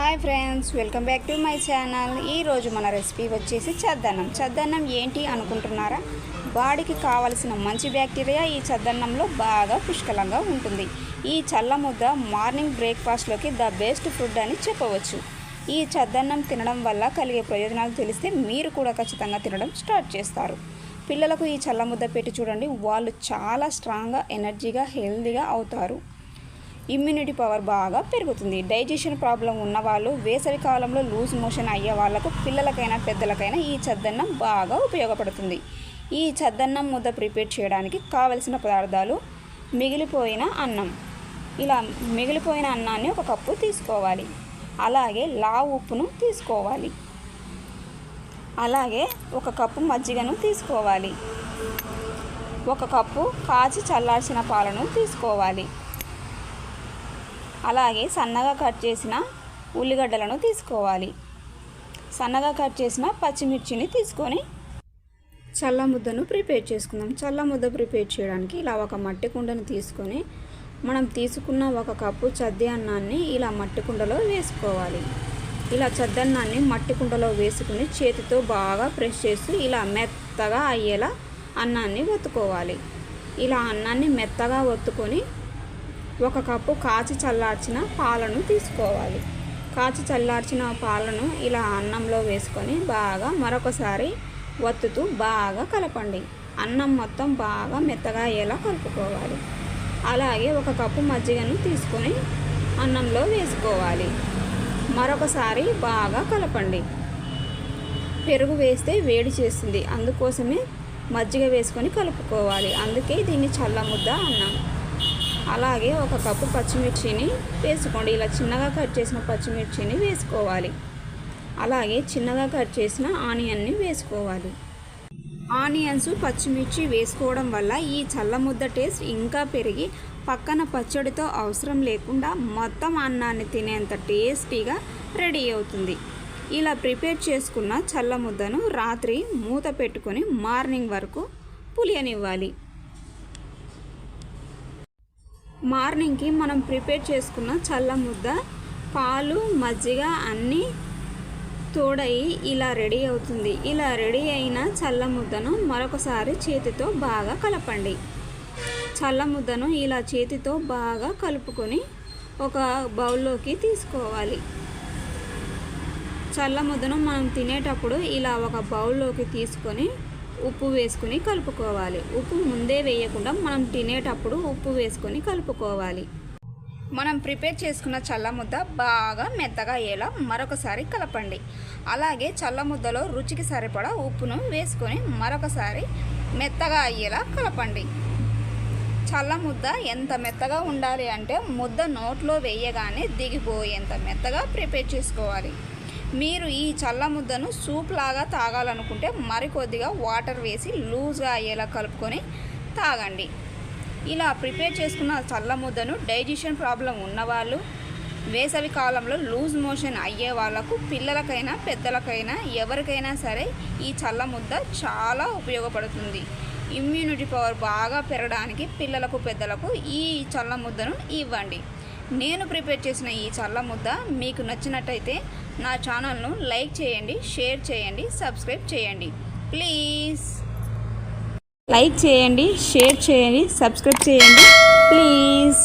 Hi friends welcome back to my channel. ఈరోజు మన recipe వచ్చేసి చద్దన్నం. చద్దన్నం ఏంటి అనుకుంటున్నారా? బాడీకి కావలసిన మంచి బ్యాక్టీరియా ఈ చద్దన్నంలో బాగా పుష్కలంగా ఉంటుంది. ఈ చల్ల ముద్ద మార్నింగ్ బ్రేక్ఫాస్ట్లోకి ద బెస్ట్ ఫుడ్ అని చెప్పవచ్చు. ఈ చద్దన్నం తినడం వల్ల కలిగే ప్రయోజనాలు తెలిస్తే మీరు కూడా ఖచ్చితంగా తినడం స్టార్ట్ చేస్తారు. పిల్లలకు ఈ చల్ల ముద్ద పెట్టి చూడండి వాళ్ళు చాలా స్ట్రాంగ్గా ఎనర్జీగా హెల్దీగా అవుతారు. ఇమ్యూనిటీ పవర్ బాగా పెరుగుతుంది. డైజెషన్ ప్రాబ్లం ఉన్న వాళ్ళు వేసవి కాలంలో లూజ్ మోషన్ అయ్యే వాళ్ళకు పిల్లలకైనా పెద్దలకైనా ఈ చద్దన్నం బాగా ఉపయోగపడుతుంది. ఈ చద్దన్నం ముద్ద ప్రిపేర్ చేయడానికి కావలసిన పదార్థాలు మిగిలిపోయిన అన్నం. ఇలా మిగిలిపోయిన అన్నాన్ని ఒక కప్పు తీసుకోవాలి. అలాగే లావు ఉప్పును తీసుకోవాలి. అలాగే ఒక కప్పు మజ్జిగను తీసుకోవాలి. ఒక కప్పు కాచి చల్లార్చిన పాలను తీసుకోవాలి. అలాగే సన్నగా కట్ చేసిన ఉల్లిగడ్డలను తీసుకోవాలి. సన్నగా కట్ చేసిన పచ్చిమిర్చిని తీసుకొని చల్ల ముద్దను ప్రిపేర్ చేసుకుందాం. చల్ల ముద్ద ప్రిపేర్ చేయడానికి ఇలా ఒక మట్టి కుండను తీసుకొని మనం తీసుకున్న ఒక కప్పు చద్ది అన్నాన్ని ఇలా మట్టి కుండలో వేసుకోవాలి. ఇలా చద్దన్నాన్ని మట్టి కుండలో వేసుకుని చేతితో బాగా ప్రెస్ చేస్తూ ఇలా మెత్తగా అయ్యేలా అన్నాన్ని ఒత్తుకోవాలి. ఇలా అన్నాన్ని మెత్తగా ఒత్తుకొని ఒక కప్పు కాచి చల్లార్చిన పాలను తీసుకోవాలి. కాచి చల్లార్చిన పాలను ఇలా అన్నంలో వేసుకొని బాగా మరొకసారి వత్తుతూ బాగా కలపండి. అన్నం మొత్తం బాగా మెత్తగా అయ్యేలా కలుపుకోవాలి. అలాగే ఒక కప్పు మజ్జిగను తీసుకొని అన్నంలో వేసుకోవాలి. మరొకసారి బాగా కలపండి. పెరుగు వేస్తే వేడి చేస్తుంది. అందుకోసమే మజ్జిగ వేసుకొని కలుపుకోవాలి. అందుకే దీన్ని చల్లముద్ద అన్నాం. అలాగే ఒక కప్పు పచ్చిమిర్చిని వేసుకోండి. ఇలా చిన్నగా కట్ చేసిన పచ్చిమిర్చిని వేసుకోవాలి. అలాగే చిన్నగా కట్ చేసిన ఆనియన్ని వేసుకోవాలి. ఆనియన్స్ పచ్చిమిర్చి వేసుకోవడం వల్ల ఈ చల్ల ముద్ద టేస్ట్ ఇంకా పెరిగి పక్కన పచ్చడితో అవసరం లేకుండా మొత్తం అన్నాన్ని తినేంత టేస్టీగా రెడీ అవుతుంది. ఇలా ప్రిపేర్ చేసుకున్న చల్ల ముద్దను రాత్రి మూత పెట్టుకొని మార్నింగ్ వరకు పులియనివ్వాలి. మార్నింగ్కి మనం ప్రిపేర్ చేసుకున్న చల్ల ముద్ద పాలు మజ్జిగ అన్నీ తోడయి ఇలా రెడీ అవుతుంది. ఇలా రెడీ అయిన చల్ల ముద్దను మరొకసారి చేతితో బాగా కలపండి. చల్ల ముద్దను ఇలా చేతితో బాగా కలుపుకొని ఒక బౌల్లోకి తీసుకోవాలి. చల్ల ముద్దను మనం తినేటప్పుడు ఇలా ఒక బౌల్లోకి తీసుకొని ఉప్పు వేసుకుని కలుపుకోవాలి. ఉప్పు ముందే వేయకుండా మనం తినేటప్పుడు ఉప్పు వేసుకొని కలుపుకోవాలి. మనం ప్రిపేర్ చేసుకున్న చల్ల ముద్ద బాగా మెత్తగా అయ్యేలా మరొకసారి కలపండి. అలాగే చల్ల ముద్దలో రుచికి సరిపడా ఉప్పును వేసుకొని మరొకసారి మెత్తగా అయ్యేలా కలపండి. చల్ల ముద్ద ఎంత మెత్తగా ఉండాలి అంటే ముద్ద నోట్లో వేయగానే దిగిపోయేంత మెత్తగా ప్రిపేర్ చేసుకోవాలి. మీరు ఈ చల్ల ముద్దను సూప్ లాగా తాగాలనుకుంటే మరికొద్దిగా వాటర్ వేసి లూజ్గా అయ్యేలా కలుపుకొని తాగండి. ఇలా ప్రిపేర్ చేసుకున్న చల్ల ముద్దను డైజెషన్ ప్రాబ్లం ఉన్నవాళ్ళు వేసవి కాలంలో లూజ్ మోషన్ అయ్యే వాళ్ళకు పిల్లలకైనా పెద్దలకైనా ఎవరికైనా సరే ఈ చల్ల ముద్ద చాలా ఉపయోగపడుతుంది. ఇమ్యూనిటీ పవర్ బాగా పెరగడానికి పిల్లలకు పెద్దలకు ఈ చల్ల ముద్దను ఇవ్వండి. నేను ప్రిపేర్ చేసిన ఈ చల్ల ముద్ద మీకు నచ్చినట్టయితే నా ఛానల్ను లైక్ చేయండి షేర్ చేయండి సబ్స్క్రైబ్ చేయండి. ప్లీజ్. లైక్ చేయండి షేర్ చేయండి సబ్స్క్రైబ్ చేయండి. ప్లీజ్.